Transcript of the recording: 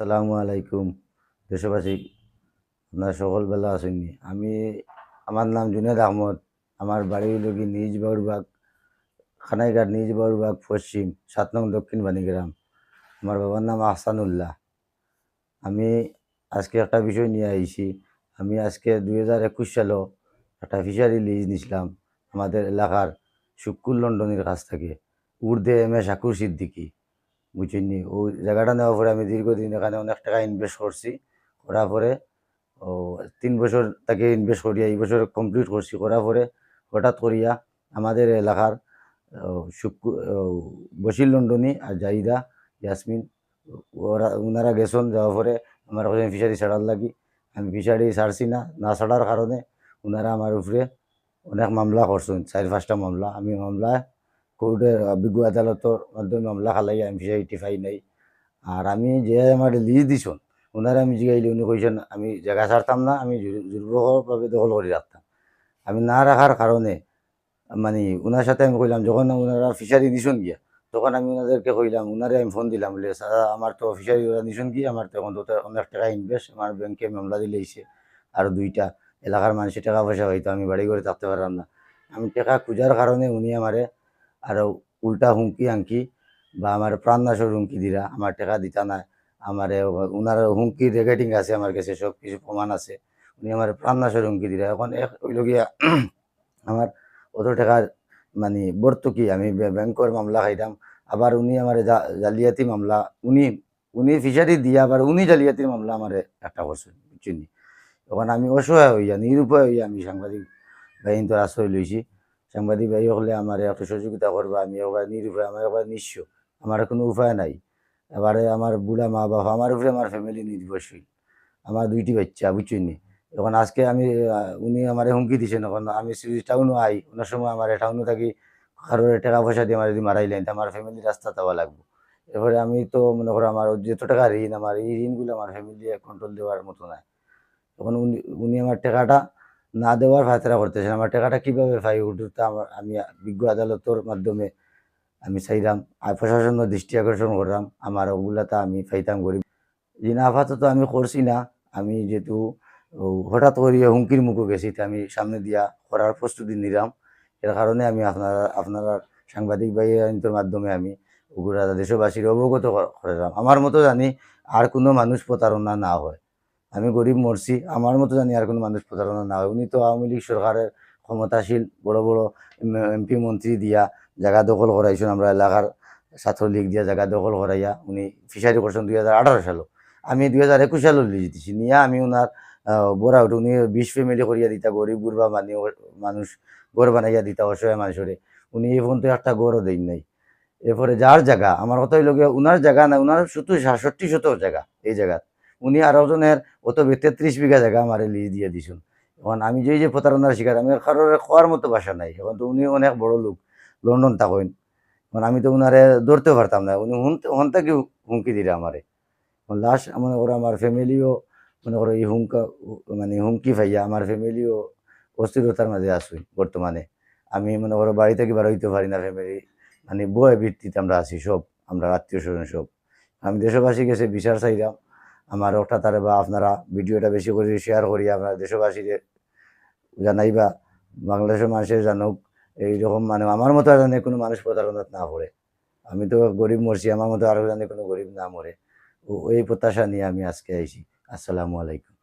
সালামু আলাইকুম, দেশবাসী। আপনার সকল বেলা আসেননি। আমি, আমার নাম জুনেদ আহমদ। আমার বাড়ি হইল কি নিজ বাউরবাগ, খানাইঘাট নিজ বাউরবাগ, পশ্চিম, সাত নং দক্ষিণ বাণীগ্রাম। আমার বাবার নাম আহসানুল্লাহ। আমি আজকে একটা বিষয় নিয়ে আইছি। আমি আজকে দুই হাজার একুশ সালও একটা ফিশারি লিজ নিছিলাম আমাদের এলাকার শুক্কুর লন্ডনের কাছ থেকে। উর্দে এম এ শাকুর সিদ্দিকি। বুঝিনি। ওই জায়গাটা নেওয়ার পরে আমি দীর্ঘদিন এখানে অনেক টাকা ইনভেস্ট করছি। করার পরে ও তিন বছর তাকে ইনভেস্ট করিয়া এই বছর কমপ্লিট করছি। করার পরে হঠাৎ করিয়া আমাদের এলাকার শুক্কু ও, লন্ডনী আর জাহিদা ইয়াসমিন ওরা ওনারা গেছেন। যাওয়ার পরে আমার ওখানে ফিশারি ছাড়ার লাগি। আমি ফিশারি ছাড়ছি না না ছাড়ার কারণে ওনারা আমার উপরে অনেক মামলা করছেন। চার পাঁচটা মামলা। আমি মামলা কোর্টের বিজ্ঞ আদালতের মাধ্যমে মামলা খালাই আমি ফিশারিটি পাই নাই। আর আমি যে আমার লিজ দিছন, ওনারা আমি জিগাইলি, উনি কইছেন, আমি জায়গা ছাড়তাম না, আমি জোরভাবে দখল করে রাখতাম আমি না রাখার কারণে মানে ওনার সাথে আমি কইলাম, যখন ওনারা ফিশারি দিছন গিয়া, তখন আমি ওনাদেরকে কইলাম ওনারে আমি ফোন দিলাম, বলে আমার তো ফিশারি ওরা দিছন কি আমার তো এখন তো অনেক টাকা ইনভেস্ট আমার ব্যাংকে মামলা দিলেইছে আর দুইটা, এলাকার মানুষের টাকা পয়সা হয়তো আমি বাড়ি করে থাকতে পারলাম না। আমি টাকা খোঁজার কারণে উনি আমারে আরও উল্টা হুমকি আঙ্কি বা আমার প্রাণনাশের হুমকি দিরা, আমার টাকা দিতা না আমার ওনার হুমকি রেকর্ডিং আছে আমার কাছে সব কিছু প্রমাণ আছে, উনি আমার প্রাণনাশের হুমকি দিরা এখন এক হইল গিয়া আমার অত টাকার মানে বর্তকি, আমি ব্য- ব্যাংকের মামলা খাইতাম, আবার উনি আমার জালিয়াতি মামলা, উনি উনি ফিশারি দিয়া আবার উনি জালিয়াতির মামলা আমার একটা করছেন বুঝছেন নি? তখন আমি অসহায় হইয়া, নিরুপায় হইয়া আমি সাংবাদিক বাহিনী তো আশ্রয় লইছি সাংবাদিক ভাই হলে আমার একটু সহযোগিতা করবা আমি একবার নিরুপায় আমার একবার নিঃস্ব আমার কোনো উপায় নাই। এবারে আমার বুড়া মা বাবা আমার উপরে আমার ফ্যামিলি নির্ভরশীল। আমার দুইটি বাচ্চা, বুঝছেন এখন আজকে আমি উনি আমার হুমকি দিছেন, এখন আমি টাউনও আই ওনার সময় আমার টাউনও থাকি, কারোর টাকা পয়সা দিয়ে আমার যদি মারাইলেন তো আমার ফ্যামিলি রাস্তা দেওয়া লাগবে। এরপরে আমি তো মনে করো আমার যত টাকা ঋণ, আমার এই ঋণগুলো আমার ফ্যামিলি কন্ট্রোল দেওয়ার মতো নাই। তখন উনি উনি আমার টাকাটা না দেওয়ার ফায়তারা করতেছেন আমার টাকাটা কীভাবে পাই ওটা আমার, আমি বিজ্ঞ আদালতের মাধ্যমে আমি চাইলাম। আর প্রশাসনের দৃষ্টি আকর্ষণ করলাম। আমার ওগুলাটা আমি পাইতাম গরিব। যে না, আপাতত আমি করছি না। আমি যেহেতু হঠাৎ করিয়ে হুমকির মুখে গেছি, তা আমি সামনে দিয়া করার প্রস্তুতি নিলাম। এর কারণে আমি আপনারা আপনারা সাংবাদিক বাহিনীর মাধ্যমে আমি ওগুলা দেশবাসীর অবগত কর- করলাম। আমার মতো জানি আর কোনো মানুষ প্রতারণা না হয়। আমি গরিব মরছি, আমার মতো জানি আর কোনো মানুষ প্রতারণা না হয়। উনি তো আওয়ামী লীগ সরকারের ক্ষমতাশীল, বড় বড় এমপি মন্ত্রী দিয়া জায়গা দখল করাইছেন। আমরা এলাকার ছাত্রলীগ দিয়া জায়গা দখল করাইয়া উনি ফিশারি করছেন দুই হাজার আঠারো সালও আমি দুই হাজার একুশ সালেও লিজ দিছি। নিয়ে আমি ওনার বড়া উঠে উনি বিশ ফ্যামিলি করিয়া দিতা, গরিব গুরবা মানে মানুষ গড় বানাইয়া দিতা, অসহায় মানুষরে। উনি এই পর্যন্ত একটা গড়ও দেন নাই। এরপরে যার জায়গা, আমার কথা হইল গিয়া উনার জায়গা না, উনার শুধু সাতষট্টি শতক জায়গা, এই জায়গা উনি আরও জনের অত তেত্রিশ বিঘা জায়গা আমার লিজ দিয়ে দিছুন এখন আমি যে যে প্রতারণার শিকার, আমি কারোর খাওয়ার মতো বাসা নাই। এখন তো উনি অনেক বড় লোক, লন্ডন থাকেন। এখন আমি তো উনারে ধরতে পারতাম না। উনি হুন থেকে হুমকি দিলে আমারে। লাস্ট মনে করো আমার ফ্যামিলিও মনে করো এই হুমকা মানে হুমকি পাইয়া আমার ফ্যামিলিও অস্থিরতার মাঝে আসুই বর্তমানে। আমি মনে করো বাড়ি থেকে বার হইতে পারি না ফ্যামিলি মানে বয় ভিত্তিতে আমরা আছি সব, আমরা আত্মীয় স্বজন সব। আমি দেশবাসী গেছে বিচার চাইলাম। আমার ওটা তারে বা আপনারা ভিডিওটা বেশি করে শেয়ার করি, আপনারা দেশবাসীকে জানাইবা বাংলাদেশের মানুষের জানুক, এইরকম মানে আমার মতো জানে কোনো মানুষ প্রতারণা না পড়ে। আমি তো গরিব মরছি, আমার মতো আরও জানে কোনো গরিব না মরে। ও, এই প্রত্যাশা নিয়ে আমি আজকে আইছি। আসসালামু আলাইকুম।